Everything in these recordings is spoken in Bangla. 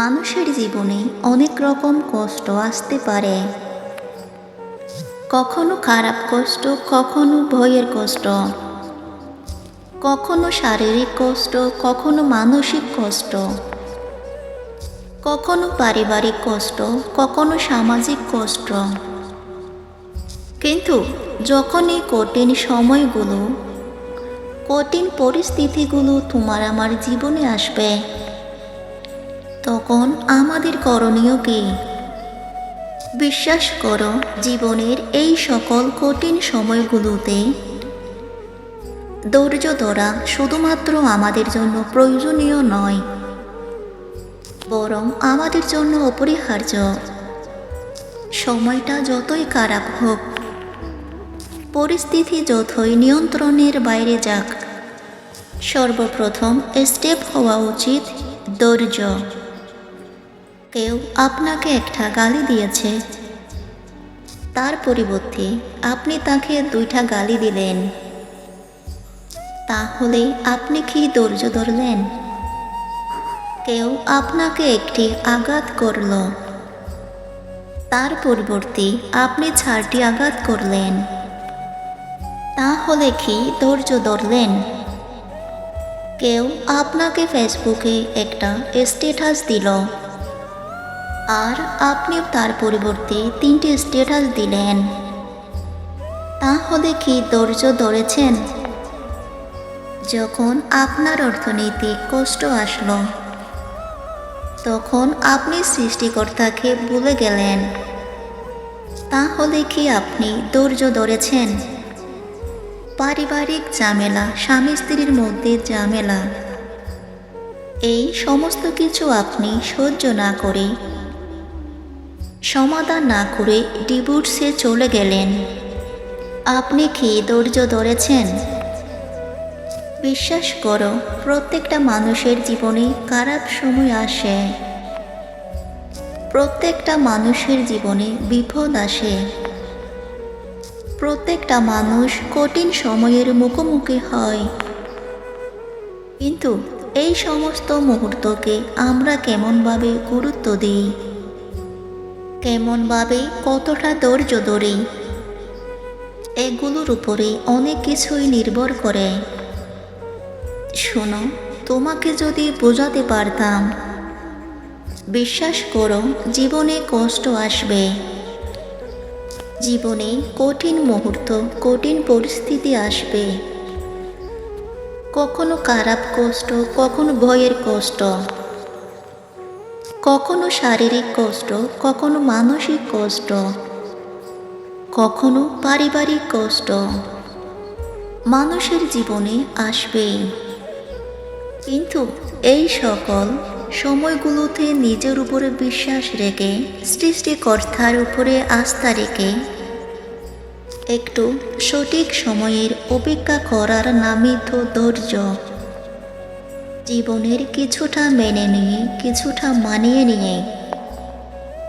মানুষের জীবনে অনেক রকম কষ্ট আসতে পারে। কখনো খারাপ কষ্ট, কখনো ভয়ের কষ্ট, কখনো শারীরিক কষ্ট, কখনো মানসিক কষ্ট, কখনো পারিবারিক কষ্ট, কখনো সামাজিক কষ্ট। কিন্তু যখন এই কঠিন সময়গুলো, কঠিন পরিস্থিতিগুলো তোমার আমার জীবনে আসবে তখন আমাদের করণীয় কি? বিশ্বাস করো, জীবনের এই সকল কঠিন সময়গুলোতে ধৈর্য ধরা শুধুমাত্র আমাদের জন্য প্রয়োজনীয় নয়, বরং আমাদের জন্য অপরিহার্য। সময়টা যতই খারাপ হোক, পরিস্থিতি যতই নিয়ন্ত্রণের বাইরে যাক, সর্বপ্রথম স্টেপ হওয়া উচিত ধৈর্য। কেউ আপনাকে একটা গালি দিয়েছে। তার পরিবর্তে আপনি তাকে দুইটা গালি দিলেন। তাহলে আপনি কি ধৈর্য ধরলেন? কেউ আপনাকে একটি আঘাত করল। তার পরিবর্তে আপনি ছাড়টি আঘাত করলেন। তাহলে কি ধৈর্য ধরলেন? কেউ আপনাকে ফেসবুকে একটা স্ট্যাটাস দিল। আর আপনিও তার পরিবর্তে তিনটে স্ট্যাটাস দিলেন। তাহলে কি ধৈর্য ধরেছেন? যখন আপনার অর্থনৈতিক কষ্ট আসলো, তখন আপনি সৃষ্টিকর্তাকে ভুলে গেলেন। তাহলে কি আপনি ধৈর্য ধরেছেন? পারিবারিক ঝামেলা, স্বামী স্ত্রীর মধ্যে ঝামেলা, এই সমস্ত কিছু আপনি সহ্য না করে সমাধান না করে ডিভোর্সে চলে গেলেন। আপনি কি ধৈর্য ধরেছেন? বিশ্বাস করো, প্রত্যেকটা মানুষের জীবনে খারাপ সময় আসে। প্রত্যেকটা মানুষের জীবনে বিপদ আসে। প্রত্যেকটা মানুষ কঠিন সময়ের মুখোমুখি হয়। কিন্তু এই সমস্ত মুহূর্তকে আমরা কেমনভাবে গুরুত্ব দিই? কেমনভাবে কতটা ধৈর্য ধরি? এগুলোর উপরে অনেক কিছুই নির্ভর করে। শোনো, তোমাকে যদি বোঝাতে পারতাম, বিশ্বাস করো, জীবনে কষ্ট আসবে। জীবনে কঠিন মুহূর্ত, কঠিন পরিস্থিতি আসবে। কখনো খারাপ কষ্ট, কখনো ভয়ের কষ্ট। কখনো শারীরিক কষ্ট, কখনো মানসিক কষ্ট, কখনো পারিবারিক কষ্ট। মানুষের জীবনে আসবেই কিন্তু এই সকল সময়গুলোতে নিজের উপরে বিশ্বাস রেখে, সৃষ্টিকর্তার উপরে আস্থা রেখে, একটু সঠিক সময়ের অপেক্ষা করার নামই তো ধৈর্য। জীবনের কিছুটা মেনে নিয়ে, কিছুটা মানিয়ে নিয়ে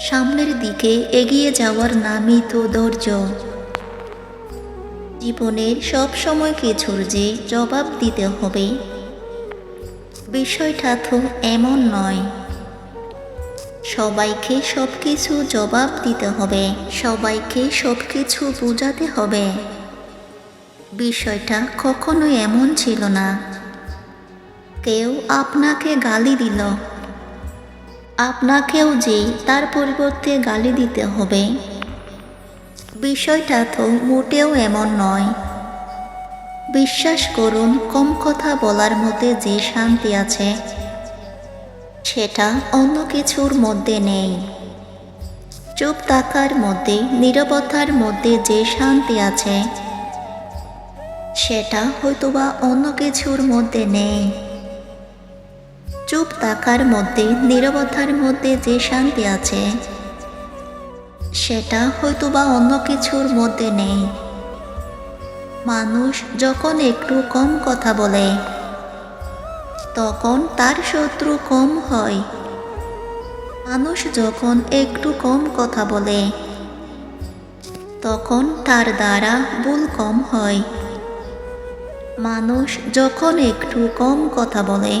সামনের দিকে এগিয়ে যাওয়ার নামই তো ধৈর্য। জীবনের সব সময় কিছুর যে জবাব দিতে হবে, বিষয়টা তো এমন নয়। সবাইকে সব কিছু জবাব দিতে হবে, সবাইকে সব কিছু বোঝাতে হবে। বিষয়টা কখনো এমন ছিল না। কেউ আপনাকে গালি দিল। আপনাকেও যে তার পরিবর্তে গালি দিতে হবে। বিষয়টা তো মোটেও এমন নয়। বিশ্বাস করুন, কম কথা বলার মধ্যে যে শান্তি আছে, সেটা অন্য কিছুর মধ্যে নেই। চুপ থাকার মধ্যে, নীরবতার মধ্যে যে শান্তি আছে, সেটা হয়তোবা অন্য কিছুর মধ্যে নেই। চুপ থাকার মধ্যে, নীরবতার মধ্যে যে শান্তি আছে, সেটা হয়তোবা অন্য কিছুর মধ্যে নেই। মানুষ যখন একটু কম কথা বলে, তখন তার শত্রু কম হয়। মানুষ যখন একটু কম কথা বলে, তখন তার দ্বারা ভুল কম হয়। মানুষ যখন একটু কম কথা বলে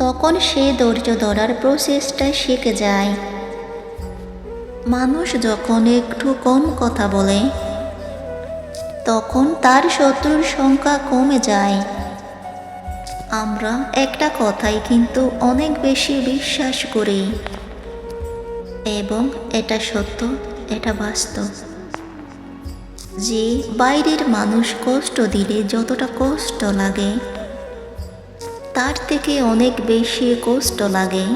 তখন সে ধৈর্য ধরার প্রসেসটা শিখে যায়। মানুষ যখন একটু কম কথা বলে, তখন তার শত্রুর সংখ্যা কমে যায়। আমরা একটা কথাই কিন্তু অনেক বেশি বিশ্বাস করি, এবং এটা সত্য, এটা বাস্তব। যে বাইরের মানুষ কষ্ট দিলে যতটা কষ্ট লাগে তার থেকে অনেক বেশি কষ্ট লাগে।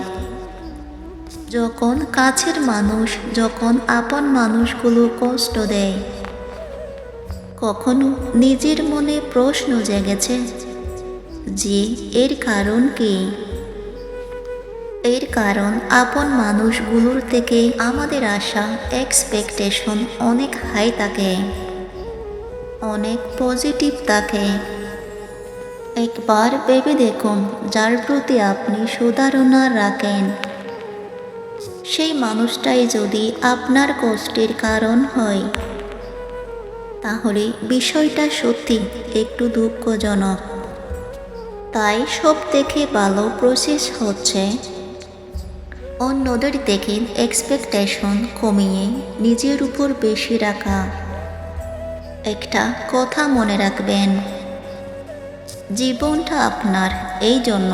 যখন কাছের মানুষ, যখন আপন মানুষগুলো কষ্ট দেয়, কখনো নিজের মনে প্রশ্ন জেগেছে যে, এর কারণ কি? এর কারণ আপন মানুষগুলোর থেকে আমাদের আশা এক্সপেকটেশন অনেক হাই থাকে, অনেক পজিটিভ থাকে। একবার ভেবে দেখুন, যার প্রতি আপনি সুধারণা রাখেন। সেই মানুষটাই যদি আপনার কষ্টের কারণ হয়, তাহলে বিষয়টা সত্যি একটু দুঃখজনক। তাই সব থেকে ভালো প্রসেস হচ্ছে অন্যদের থেকে এক্সপেকটেশন কমিয়ে নিজের উপর বেশি রাখা। একটা কথা মনে রাখবেন জীবনটা আপনার এই জন্য।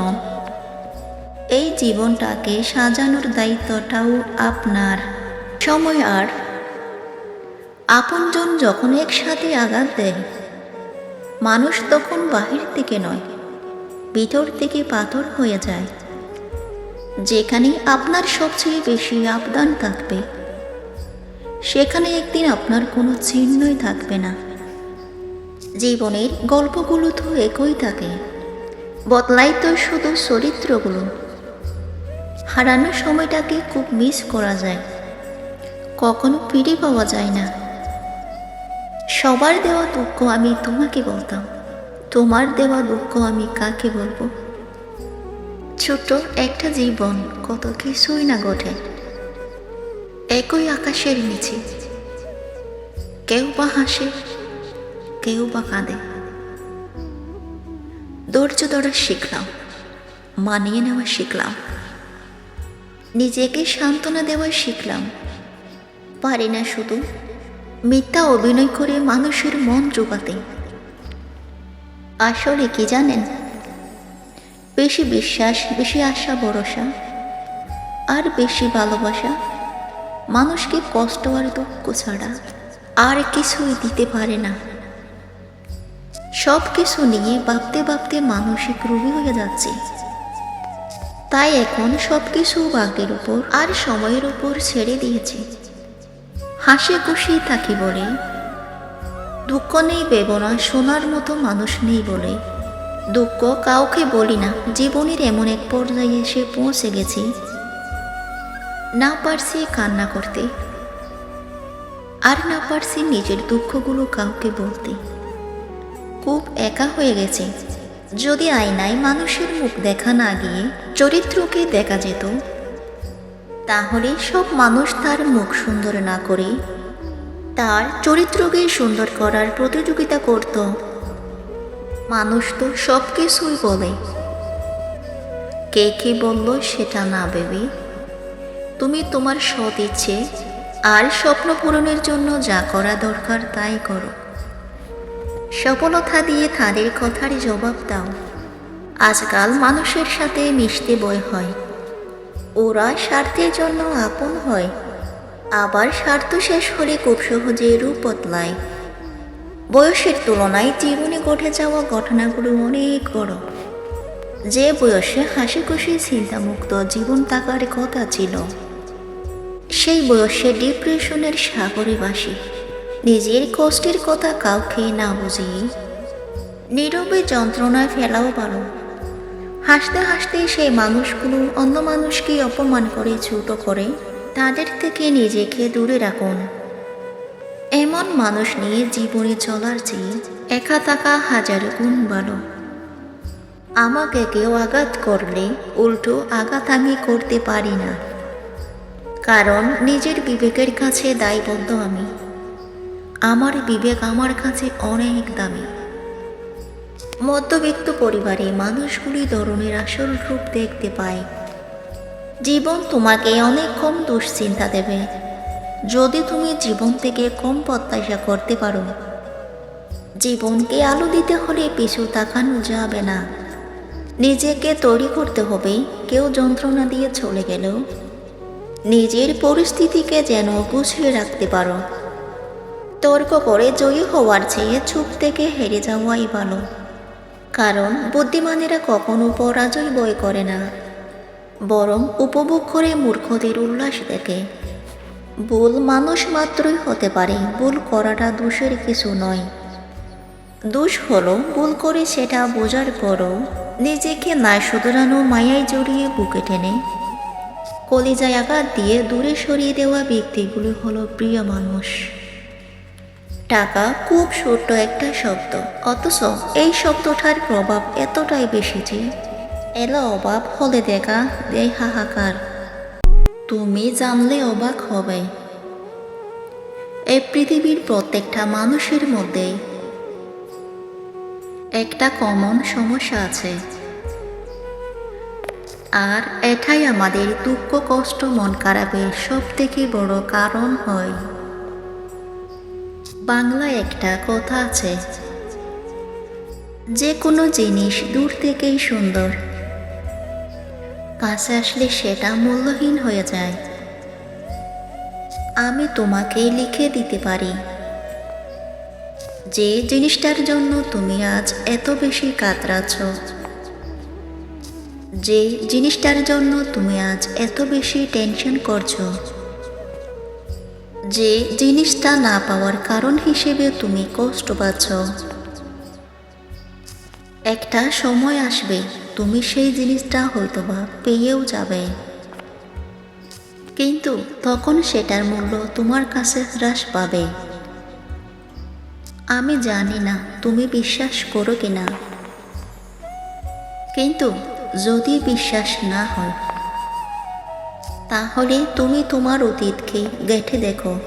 এই জীবনটাকে সাজানোর দায়িত্বটাও আপনার। সময় আর আপনজন যখন একসাথে আঘাত দেয়, মানুষ তখন বাহির থেকে নয়, ভিতর থেকে পাথর হয়ে যায়। যেখানে আপনার সবচেয়ে বেশি আবদান থাকবে, সেখানে একদিন আপনার কোনো চিহ্নই থাকবে না। জীবনের গল্পগুলো তো একই থাকে। বদলাই তো শুধু চরিত্রগুলো। হারানোর সময়টাকে খুব মিস করা যায়। কখনো ফিরে পাওয়া যায় না। সবার দেওয়া দুঃখ আমি তোমাকে বলতাম। তোমার দেওয়া দুঃখ আমি কাকে বলব? ছোট একটা জীবন কত কিছুই না ঘটে। একই আকাশের নিচে। কেউ বা হাসে কেউ বা কাঁদে। ধৈর্য ধরা শিখলাম, মানিয়ে নেওয়া শিখলাম। নিজেকে সান্ত্বনা দেওয়া শিখলাম। পারি না শুধু মিথ্যা অভিনয় করে মানুষের মন জোগাতে। আসলে কি জানেন? বেশি বিশ্বাস, বেশি আশা, ভরসা আর বেশি ভালোবাসা মানুষকে কষ্ট আর দুঃখ ছাড়া আর কিছুই দিতে পারে না। সব কিছু নিয়ে ভাবতে ভাবতে মানসিক রোগী হয়ে যাচ্ছে। তাই এখন সব কিছু ভাগ্যের উপর আর সময়ের উপর ছেড়ে দিয়েছে। হাসি খুশি থাকি বলে, দুঃখ নেই বেবনা শোনার মতো মানুষ নেই বলে, দুঃখ কাউকে বলি না, জীবনের এমন এক পর্যায়ে এসে পৌঁছে গেছি। না পারছি কান্না করতে, আর না পারছি নিজের দুঃখগুলো কাউকে বলতে। খুব একা হয়ে গেছে। যদি আয়নায় মানুষের মুখ দেখা না গিয়ে চরিত্রকে দেখা যেত, তাহলে সব মানুষ তার মুখ সুন্দর না করে তার চরিত্রকে সুন্দর করার প্রতিযোগিতা করত। মানুষ তো সব কিছুই বলে। কে কে বলল সেটা না ভেবে তুমি তোমার সৎ ইচ্ছে আর স্বপ্ন পূরণের জন্য যা করা দরকার তাই করো। সফলতা দিয়ে তাদের কথার জবাব দাও। আজকাল মানুষের সাথে মিশতে বয় হয়। ওরা স্বার্থের জন্য আপন হয়। আবার স্বার্থ শেষ হলে খুব সহজে রূপ বদলায়। বয়সের তুলনায় জীবনে ঘটে যাওয়া ঘটনাগুলো অনেক বড়। যে বয়সে হাসি খুশি চিন্তামুক্ত জীবন থাকার কথা ছিল, সেই বয়সে ডিপ্রেশনের সাগরে বাসি। নিজের কষ্টের কথা কাউকে না বুঝিয়ে নীরবে যন্ত্রণায় ফেলাও পারো হাসতে হাসতে সেই মানুষগুলো অন্য মানুষকে অপমান করে ছোট করে তাদের থেকে নিজেকে দূরে রাখুন। এমন মানুষ নিয়ে জীবনে চলার চেয়ে একা থাকা হাজার গুণ ভালো। আমাকে কেউ আঘাত করলে উল্টো আঘাত আমি করতে পারি না। কারণ নিজের বিবেকের কাছে দায়বদ্ধ আমি। আমার বিবেক আমার কাছে অনেক দামি। মধ্যবিত্ত পরিবারে মানুষগুলি ধরনের আসল রূপ দেখতে পায়। জীবন তোমাকে অনেক কম দুশ্চিন্তা দেবে। যদি তুমি জীবন থেকে কম প্রত্যাশা করতে পারো, জীবনকে আলো দিতে হলে পিছু তাকানো যাবে না। নিজেকে তৈরি করতে হবে, কেউ যন্ত্রণা দিয়ে চলে গেলেও। নিজের পরিস্থিতিকে যেন গুছিয়ে রাখতে পারো। তর্ক করে জয়ী হওয়ার চেয়ে চুপ থেকে হেরে যাওয়াই ভালো। কারণ বুদ্ধিমানেরা কখনো পরাজয় বয় করে না। বরং উপভোগ করে মূর্খদের উল্লাস দেখে। ভুল মানুষ মাত্রই হতে পারে, ভুল করাটা দোষের কিছু নয়। দোষ হলো ভুল করে সেটা বোঝার পরও নিজেকে না শুধরানো মায়ায় জড়িয়ে বুকে টেনে। কলিজায় আঘাত দিয়ে দূরে সরিয়ে দেওয়া ব্যক্তিগুলো হলো প্রিয় মানুষ। টাকা খুব ছোট্ট একটা শব্দ। অথচ এই শব্দটার প্রভাব এতটাই বেশি যে এলো অভাব হলে দেখা দেয় হাহাকার। তুমি জানলে অবাক হবে। এই পৃথিবীর প্রত্যেকটা মানুষের মধ্যে একটা কমন সমস্যা আছে। আর এটাই আমাদের দুঃখ, কষ্ট, মন খারাপের সব থেকে বড় কারণ হয়। বাংলায় একটা কথা আছে। যে কোনো জিনিস দূর থেকেই সুন্দর। কাছে আসলে সেটা মূল্যহীন হয়ে যায়। আমি তোমাকে লিখে দিতে পারি। যে জিনিসটার জন্য তুমি আজ এত বেশি কাতরাচ্ছ। যে জিনিসটার জন্য তুমি আজ এত বেশি টেনশন করছ। যে জিনিসটা না পাওয়ার কারণ হিসেবে তুমি কষ্ট পাচ্ছ। একটা সময় আসবে, তুমি সেই জিনিসটা হয়তোবা পেয়েও যাবে। কিন্তু তখন সেটার মূল্য তোমার কাছে হ্রাস পাবে। আমি জানি না তুমি বিশ্বাস করো কিনা। কিন্তু যদি বিশ্বাস না হয় তাহলে তুমি তোমার অতীতকে গেঠে দেখো।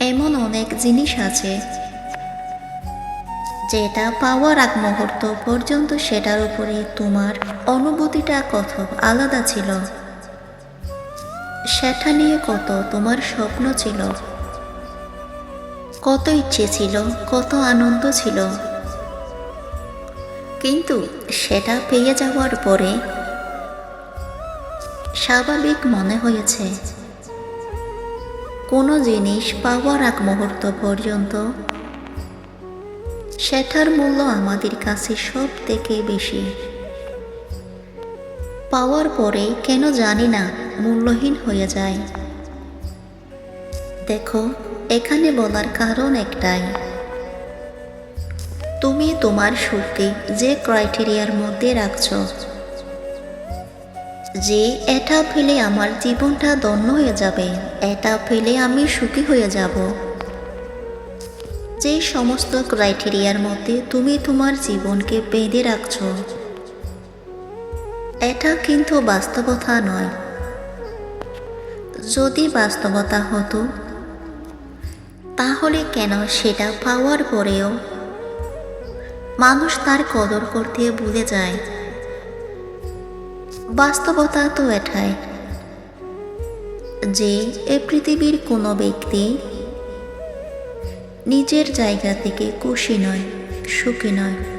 এমন অনেক জিনিস আছে যেটা পাওয়ার আগ মুহূর্ত পর্যন্ত সেটার উপরে তোমার অনুভূতিটা কত আলাদা ছিল। সেটা নিয়ে কত তোমার স্বপ্ন ছিল। কত ইচ্ছে ছিল, কত আনন্দ ছিল। কিন্তু সেটা পেয়ে যাওয়ার পরে স্বাভাবিক মনে হয়েছে। কোনো জিনিস পাওয়ার আগ মুহূর্ত পর্যন্ত সেটার মূল্য আমাদের কাছে সব থেকে বেশি। পাওয়ার পরে কেন জানি না মূল্যহীন হয়ে যায়। দেখো, এখানে বলার কারণ একটাই। তুমি তোমার সুখকে যে ক্রাইটেরিয়ার মধ্যে রাখছো যে এটা ফেলে আমার জীবনটা ধন্য হয়ে যাবে, এটা ফেলে আমি সুখী হয়ে যাব। যে সমস্ত ক্রাইটেরিয়ার মধ্যে তুমি তোমার জীবনকে বেঁধে রাখছ, এটা কিন্তু বাস্তবতা নয়। যদি বাস্তবতা হতো, তাহলে কেন সেটা পাওয়ার পরেও মানুষ তার কদর করতে ভুলে যায়? বাস্তবতা তো এটাই যে এ পৃথিবীর কোনো ব্যক্তি নিজের জায়গা থেকে খুশি নয়, সুখী নয়।